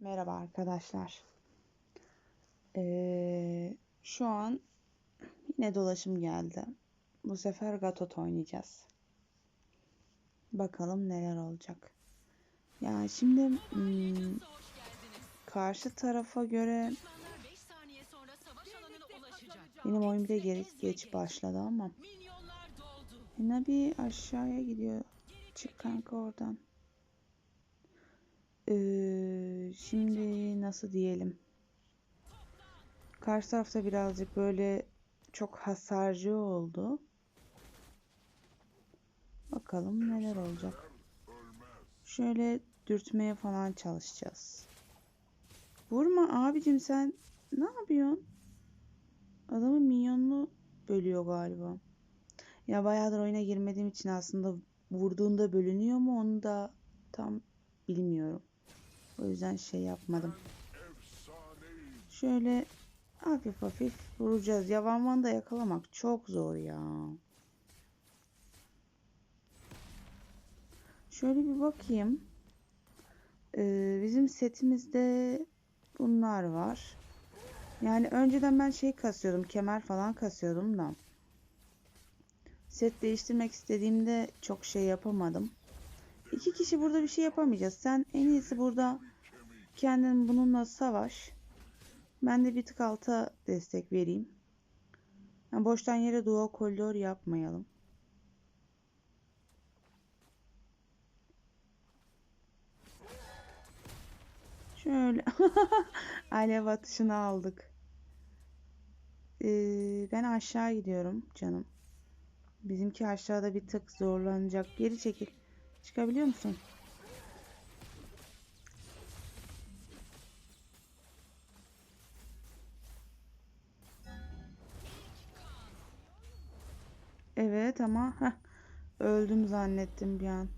Merhaba arkadaşlar. Ee, şu an yine dolaşım geldi. Bu sefer Gatot oynayacağız. Bakalım neler olacak. Ya şimdi hmm, karşı tarafa göre Düşmanlar 5 saniye sonra savaş alanına ulaşacak. benim oyun bir de geri geç başladı ama. Yine bir aşağıya gidiyor. Çık kanka oradan. Ee, şimdi nasıl diyelim? Karşı tarafta birazcık böyle çok hasarcı oldu. Bakalım neler olacak. Şöyle dürtmeye falan çalışacağız. Vurma abicim sen ne yapıyorsun? Adamın minyonunu bölüyor galiba. Ya bayağıdır oyuna girmediğim için aslında vurduğunda bölünüyor mu onu da tam bilmiyorum. O yüzden şey yapmadım. Şöyle hafif hafif vuracağız. Ya Van Van'ı da yakalamak çok zor ya. Şöyle bir bakayım. Ee, bizim setimizde bunlar var. Yani önceden ben şey kasıyordum. Kemer falan kasıyordum da. Set değiştirmek istediğimde çok şey yapamadım. İki kişi burada bir şey yapamayacağız. Sen en iyisi burada kendin bununla savaş. Ben de bir tık alta destek vereyim. Yani boştan yere dual koridor yapmayalım. Şöyle alev atışını aldık. Ee, ben aşağı gidiyorum canım. Bizimki aşağıda bir tık zorlanacak. Geri çekil. Çıkabiliyor musun? Evet ama heh, öldüm zannettim bir an.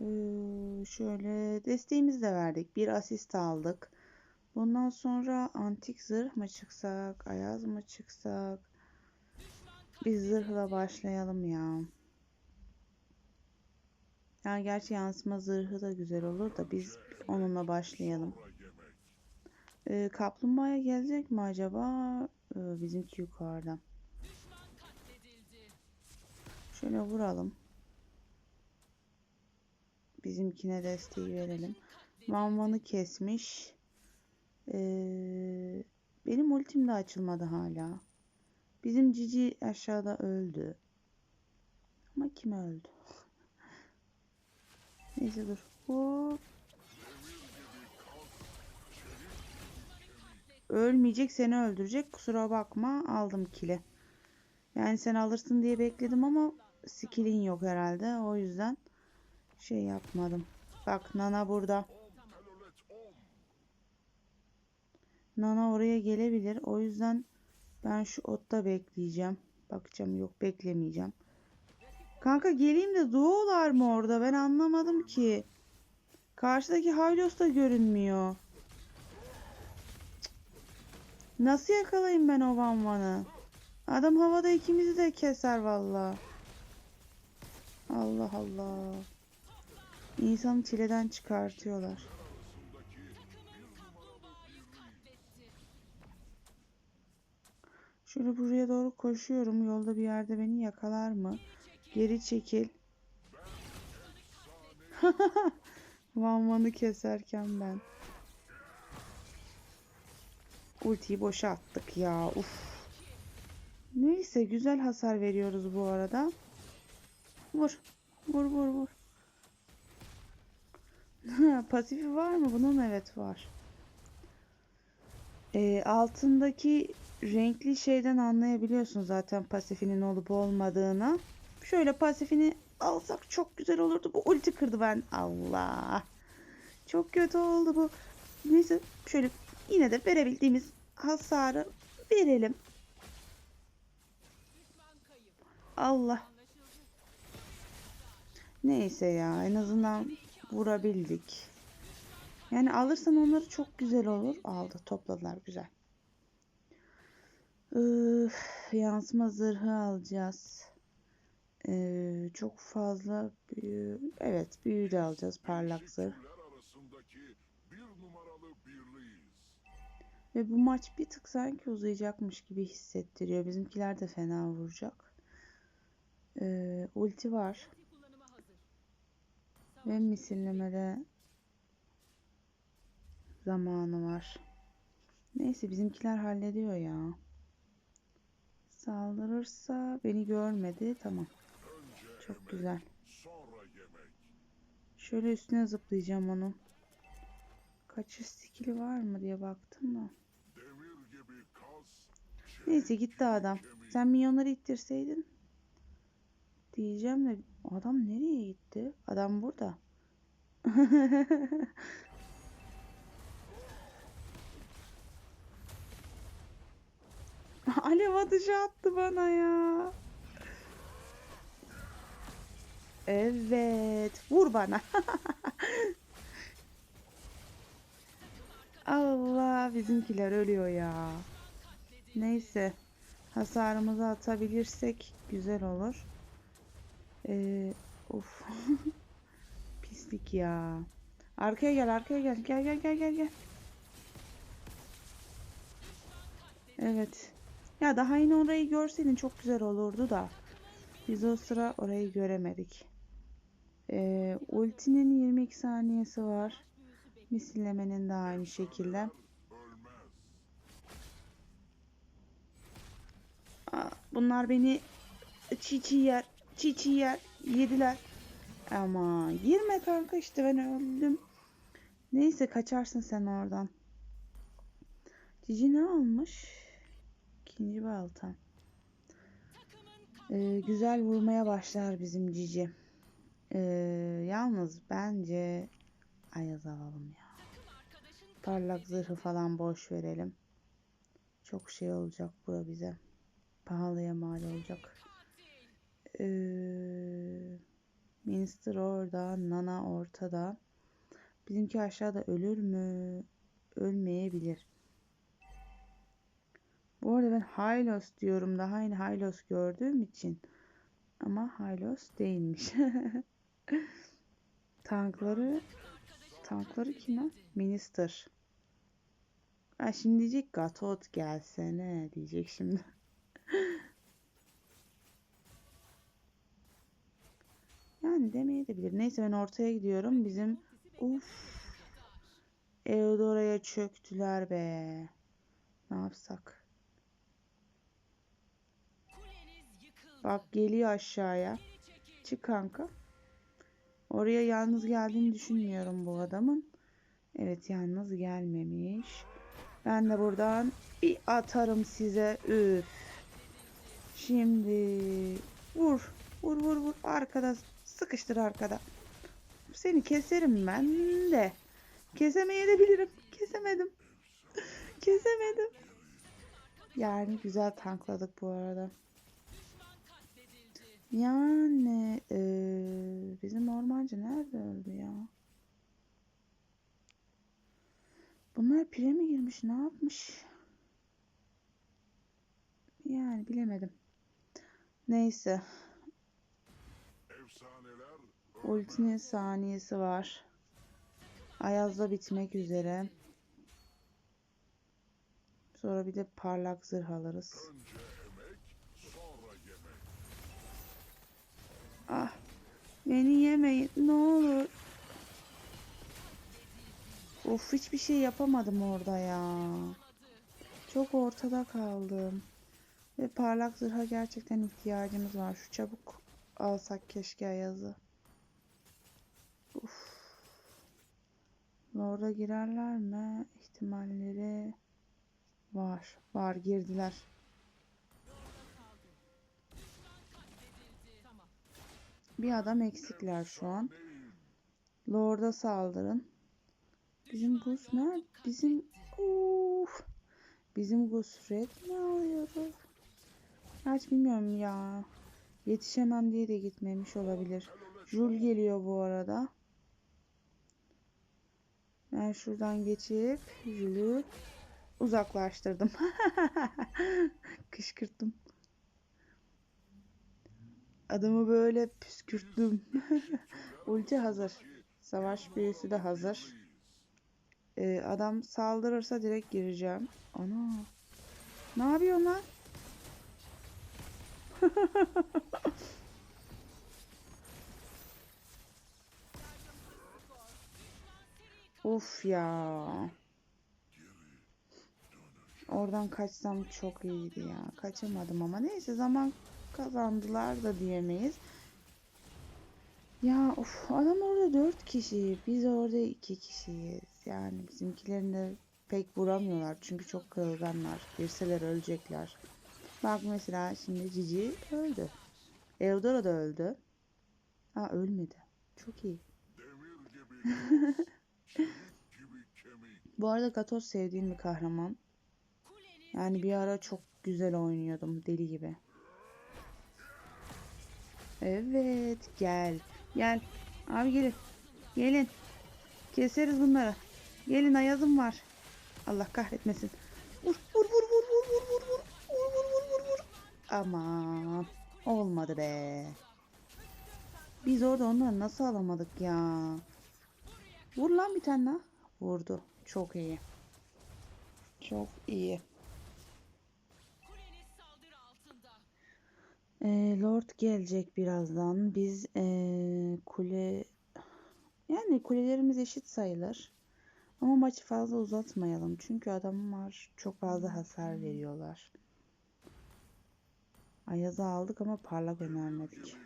Ee, şöyle desteğimizi de verdik. Bir asist aldık. Bundan sonra antik zırh mı çıksak, ayaz mı çıksak? Biz zırhla başlayalım ya. Yani gerçi yansıma zırhı da güzel olur da biz onunla başlayalım. Ee, kaplumbağaya gelecek mi acaba? Ee, bizimki yukarıda. Şöyle vuralım. Bizimkine desteği verelim. Van Van'ı kesmiş. Ee, benim ultim de açılmadı hala. Bizim Cici aşağıda öldü. Ama kim öldü? Neyse dur. Hop. Ölmeyecek seni öldürecek. Kusura bakma aldım kili. Yani sen alırsın diye bekledim ama skillin yok herhalde. O yüzden şey yapmadım. Bak Nana burada. Nana oraya gelebilir. O yüzden ben şu otta bekleyeceğim. Bakacağım yok beklemeyeceğim. Kanka geleyim de doğular mı orada? Ben anlamadım ki. Karşıdaki Hylos da görünmüyor. Nasıl yakalayayım ben o Van Van'ı? Adam havada ikimizi de keser valla. Allah Allah. İnsanı çileden çıkartıyorlar. Şöyle buraya doğru koşuyorum. Yolda bir yerde beni yakalar mı? Geri çekil. Van Van'ı keserken ben. Ultiyi boşa attık ya. Uf. Neyse güzel hasar veriyoruz bu arada. Vur. Vur vur vur. Pasifi var mı bunun? Evet var. Ee, altındaki renkli şeyden anlayabiliyorsun zaten pasifinin olup olmadığını. Şöyle pasifini alsak çok güzel olurdu. Bu ulti kırdı ben. Allah. Çok kötü oldu bu. Neyse şöyle yine de verebildiğimiz hasarı verelim. Allah. Neyse ya en azından vurabildik. Yani alırsan onları çok güzel olur. Aldı topladılar güzel. Üf, yansıma zırhı alacağız. Ee, çok fazla büyü. Evet büyü de alacağız parlak zırh. Ve bu maç bir tık sanki uzayacakmış gibi hissettiriyor. Bizimkiler de fena vuracak. Ee, ulti var. Ve misillemede zamanı var. Neyse bizimkiler hallediyor ya. Saldırırsa beni görmedi. Tamam. Çok güzel. Şöyle üstüne zıplayacağım onun. Kaçış skill'i var mı diye baktım da. Neyse gitti adam. Sen milyonları ittirseydin. Diyeceğim de adam nereye gitti? Adam burada. Alev atışı attı bana ya. Evet. Vur bana. Allah bizimkiler ölüyor ya. Neyse. Hasarımızı atabilirsek güzel olur. Ee, of. Pislik ya. Arkaya gel, arkaya gel. Gel gel gel gel gel. Evet. Ya daha yine orayı görseydin çok güzel olurdu da. Biz o sıra orayı göremedik. Ee, ultinin 22 saniyesi var. Misillemenin de aynı şekilde. ölmez. Aa, Bunlar beni çiğ çiğ yer. Çiğ çiğ yer. Yediler. Ama girme kanka işte ben öldüm. Neyse kaçarsın sen oradan. Cici ne almış? İkinci balta. Ee, güzel vurmaya başlar bizim Cici. Ee, yalnız bence Ayaz alalım ya. Parlak zırhı falan boş verelim. Çok şey olacak bura bize. Pahalıya mal olacak. Ee, Minister orada, Nana ortada. Bizimki aşağıda ölür mü? Ölmeyebilir. Bu arada ben Hylos diyorum. Daha yeni Hylos gördüğüm için. Ama Hylos değilmiş. Tankları Tankları kim lan? Minister. Ha şimdi diyecek Gatot gelsene diyecek şimdi. Yani demeyebilir. Neyse ben ortaya gidiyorum. Bizim uf Eudora'ya çöktüler be. Ne yapsak? Bak geliyor aşağıya. Çık kanka. Oraya yalnız geldiğini düşünmüyorum bu adamın. Evet yalnız gelmemiş. Ben de buradan bir atarım size. Üf. Şimdi vur. Vur vur vur. Arkada sıkıştır arkada. Seni keserim ben de. Kesemeyebilirim. Kesemedim. Kesemedim. Yani güzel tankladık bu arada. Yani eee, bizim ormancı nerede öldü ya? Bunlar pire mi girmiş? Ne yapmış? Yani bilemedim. Neyse. Ultinin saniyesi var. Ayaz'da bitmek üzere. Sonra bir de parlak zırh alırız. Ah. Beni yemeyin ne olur. Of hiçbir şey yapamadım orada ya. Çok ortada kaldım. Ve parlak zırha gerçekten ihtiyacımız var. Şu çabuk alsak keşke Ayaz'ı. Uf. Orada girerler mi? İhtimalleri var. Var girdiler. Bir adam eksikler şu an. Lord'a saldırın. Bizim Gus ne? Bizim Uf. Bizim Gus red mi alıyordu? Hiç bilmiyorum ya. Yetişemem diye de gitmemiş olabilir. Jul geliyor bu arada. Ben şuradan geçip Jul'ü uzaklaştırdım. Kışkırttım. Adamı böyle püskürttüm. Ulti hazır. Savaş büyüsü de hazır. Ee, adam saldırırsa direkt gireceğim. Ana. Ne yapıyorsun lan? Of ya. Oradan kaçsam çok iyiydi ya. Kaçamadım ama neyse zaman kazandılar da diyemeyiz. Ya of adam orada dört kişi. Biz orada iki kişiyiz. Yani bizimkilerini de pek vuramıyorlar. Çünkü çok kırılganlar. Girseler ölecekler. Bak mesela şimdi Cici öldü. Eudora da öldü. Aa ölmedi. Çok iyi. Bu arada Gatos sevdiğim bir kahraman. Yani bir ara çok güzel oynuyordum deli gibi. Evet gel. Gel. Abi gelin. Gelin. Keseriz bunları. Gelin ayazım var. Allah kahretmesin. Vur vur vur vur vur vur vur vur. Vur vur vur vur vur. Aman. Olmadı be. Biz orada onları nasıl alamadık ya? Vur lan bir tane daha. Vurdu. Çok iyi. Çok iyi. Ee, Lord gelecek birazdan. Biz ee, kule yani kulelerimiz eşit sayılır. Ama maçı fazla uzatmayalım. Çünkü adamlar çok fazla hasar veriyorlar. Ayaz'ı aldık ama parlak önermedik.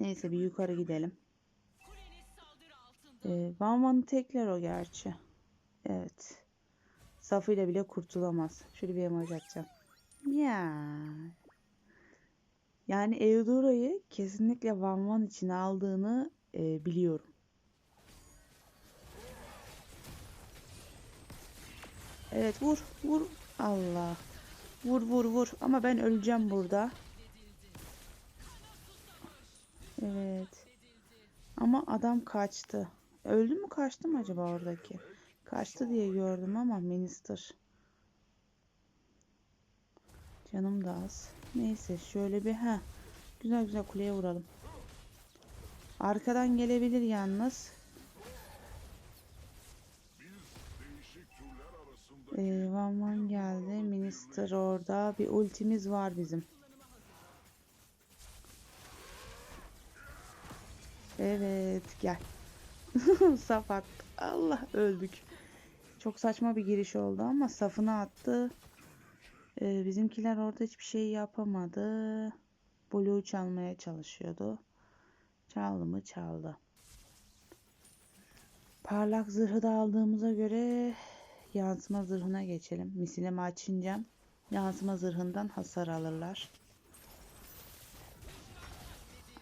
Neyse bir yukarı gidelim. Ee, Van tekler o gerçi. Evet. Safıyla bile kurtulamaz. Şöyle bir emoji atacağım. Ya. Yani Eudora'yı kesinlikle Van Van için aldığını e, biliyorum. Evet vur vur. Allah. Vur vur vur. Ama ben öleceğim burada. Evet. Ama adam kaçtı. Öldü mü kaçtı mı acaba oradaki? Kaçtı diye gördüm ama minister. Canım da az. Neyse şöyle bir ha. Güzel güzel kuleye vuralım. Arkadan gelebilir yalnız. Ee, Van Van geldi. Minister orada. Bir ultimiz var bizim. Evet gel. Saf attı. Allah öldük. Çok saçma bir giriş oldu ama safına attı. Ee, bizimkiler orada hiçbir şey yapamadı. Blue çalmaya çalışıyordu. Çaldı mı çaldı. Parlak zırhı da aldığımıza göre yansıma zırhına geçelim. Misilemi açınca yansıma zırhından hasar alırlar.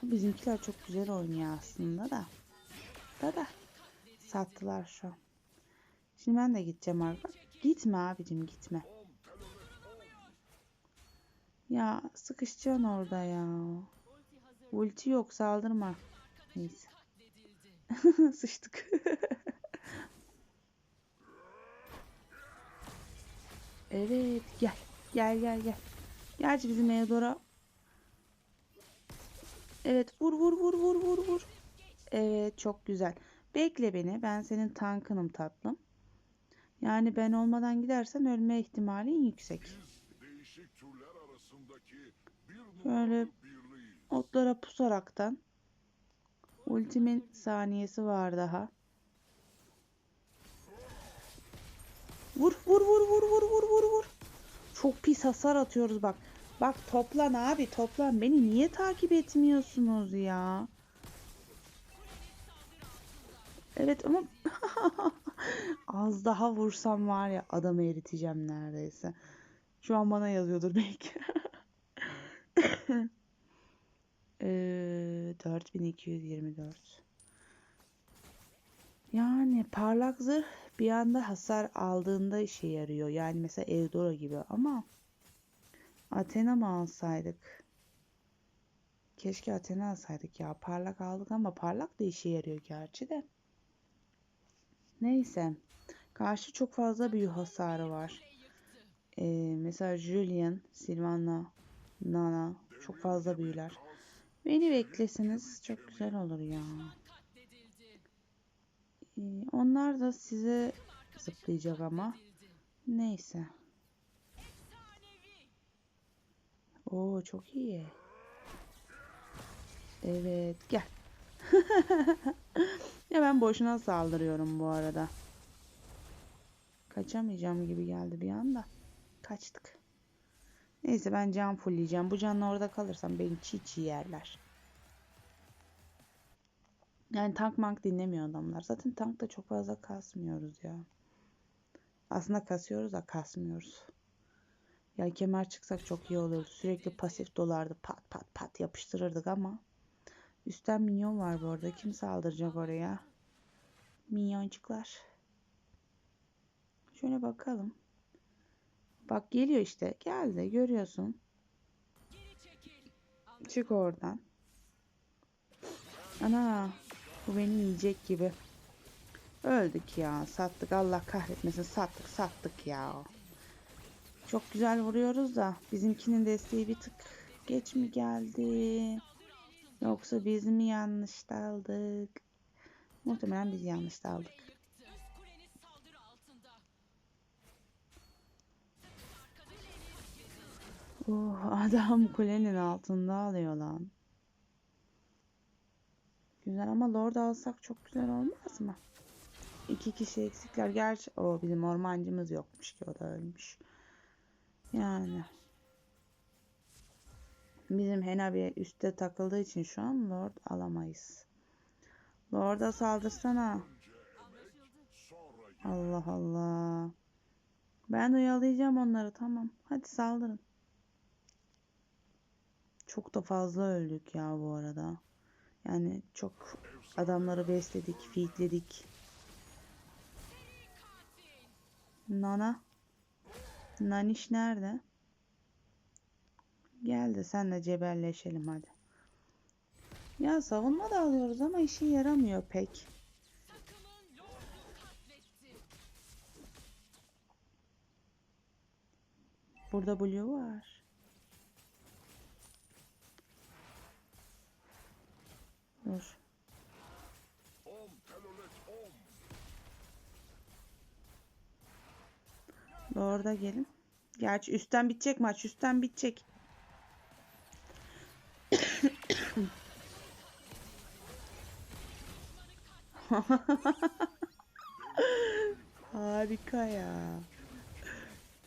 Bizimkiler çok güzel oynuyor aslında da. Da da. Sattılar şu an. Şimdi ben de gideceğim arka. Gitme abicim gitme. Ya sıkışacaksın orada ya. Ulti yok saldırma. Neyse. Sıçtık. evet gel. Gel gel gel. Gerçi bizim Eudora. Evet vur vur vur vur vur vur. Evet çok güzel. Bekle beni. Ben senin tankınım tatlım. Yani ben olmadan gidersen ölme ihtimalin yüksek. birliği. otlara pusaraktan. Ultimin saniyesi var daha. Vur vur vur vur vur vur vur vur. Çok pis hasar atıyoruz bak. Bak toplan abi toplan. Beni niye takip etmiyorsunuz ya? Evet ama az daha vursam var ya adamı eriteceğim neredeyse. Şu an bana yazıyordur belki. Ee, 4224. Yani parlak zırh bir anda hasar aldığında işe yarıyor. Yani mesela Eudora gibi ama Athena mı alsaydık? Keşke Athena alsaydık ya. Parlak aldık ama parlak da işe yarıyor gerçi de. Neyse. Karşı çok fazla büyü hasarı var. Ee, mesela Julian, Sylvana, Nana çok fazla büyüler. Beni bekleseniz çok güzel olur ya. Ee, onlar da size zıplayacak ama. Neyse. Oo çok iyi. Evet gel. ya ben boşuna saldırıyorum bu arada. Kaçamayacağım gibi geldi bir anda. Kaçtık. Neyse ben can fullleyeceğim. Bu canla orada kalırsam beni çiğ çiğ yerler. Yani tank mank dinlemiyor adamlar. Zaten tank da çok fazla kasmıyoruz ya. Aslında kasıyoruz da kasmıyoruz. Ya kemer çıksak çok iyi olurdu. Sürekli pasif dolardı. Pat pat pat yapıştırırdık ama. Üstten minyon var bu arada. Kim saldıracak oraya? Minyoncuklar. Şöyle bakalım. Bak geliyor işte. Geldi. Görüyorsun. Çık oradan. Ana. Bu beni yiyecek gibi. Öldük ya. Sattık. Allah kahretmesin. Sattık. Sattık ya. Çok güzel vuruyoruz da bizimkinin desteği bir tık geç mi geldi? Yoksa biz mi yanlış daldık? Muhtemelen biz yanlış daldık. Oh, adam kulenin altında alıyor lan. Güzel ama Lord alsak çok güzel olmaz mı? İki kişi eksikler. Gerçi o bizim ormancımız yokmuş ki o da ölmüş. Yani. Bizim Henabi üstte takıldığı için şu an Lord alamayız. Lord'a saldırsana. Allah Allah. Ben oyalayacağım onları tamam. Hadi saldırın. Çok da fazla öldük ya bu arada. Yani çok adamları besledik, feedledik. Nana. Naniş nerede? Gel de senle cebelleşelim hadi. Ya savunma da alıyoruz ama işe yaramıyor pek. Burada Blue var. Dur. Om. Lord'a gelin. Gerçi üstten bitecek maç. Üstten bitecek. Harika ya.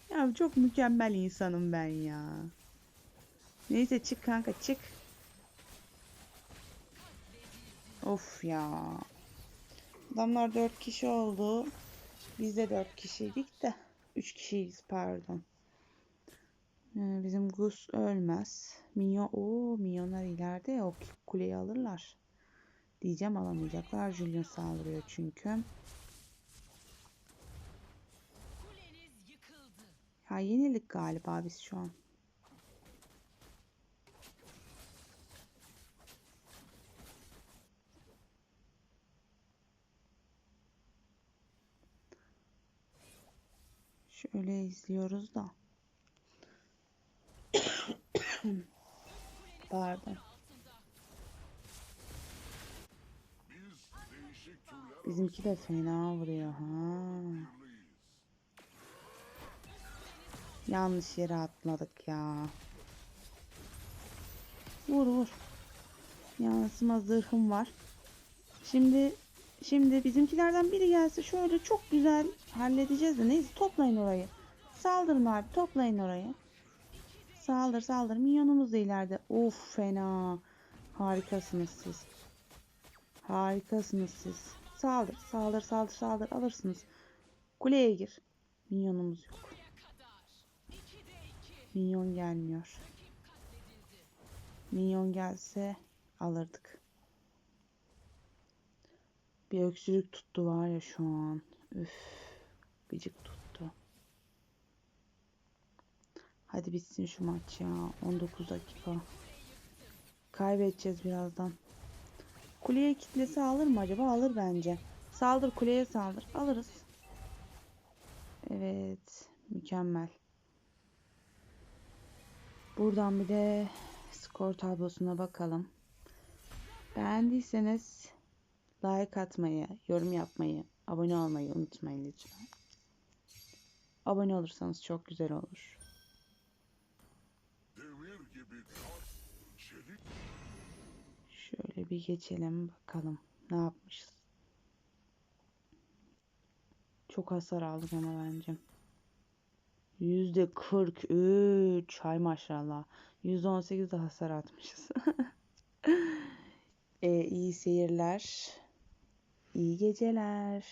Ya çok mükemmel insanım ben ya. Neyse çık kanka çık. Of ya. Adamlar dört kişi oldu. Biz de dört kişiydik de. Üç kişiyiz pardon. Ee, bizim Gus ölmez. Minyon, o minyonlar ileride ya, o kuleyi alırlar. Diyeceğim alamayacaklar. Julian saldırıyor çünkü. Ya yenilik galiba biz şu an. Şöyle izliyoruz da. Pardon. Bizimki de fena vuruyor ha. Yanlış yere atladık ya. Vur vur. Yansıma zırhım var. Şimdi şimdi bizimkilerden biri gelse şöyle çok güzel halledeceğiz de neyse toplayın orayı. Saldırın abi toplayın orayı. Saldır saldır. Minyonumuz da ileride. Of fena. Harikasınız siz. Harikasınız siz. Saldır saldır saldır saldır alırsınız. Kuleye gir. Minyonumuz yok. Minyon gelmiyor. Minyon gelse alırdık. Bir öksürük tuttu var ya şu an. Üf. Gıcık tuttu. Hadi bitsin şu maç ya. 19 dakika. Kaybedeceğiz birazdan. Kuleye kitlesi alır mı acaba? Alır bence. Saldır kuleye saldır. Alırız. Evet. Mükemmel. Buradan bir de skor tablosuna bakalım. Beğendiyseniz like atmayı, yorum yapmayı, abone olmayı unutmayın lütfen. Abone olursanız çok güzel olur. Şöyle bir geçelim bakalım ne yapmışız. Çok hasar aldık ama bence. Yüzde 43. Hay maşallah. Yüzde 18 de hasar atmışız. e, iyi seyirler. İyi geceler.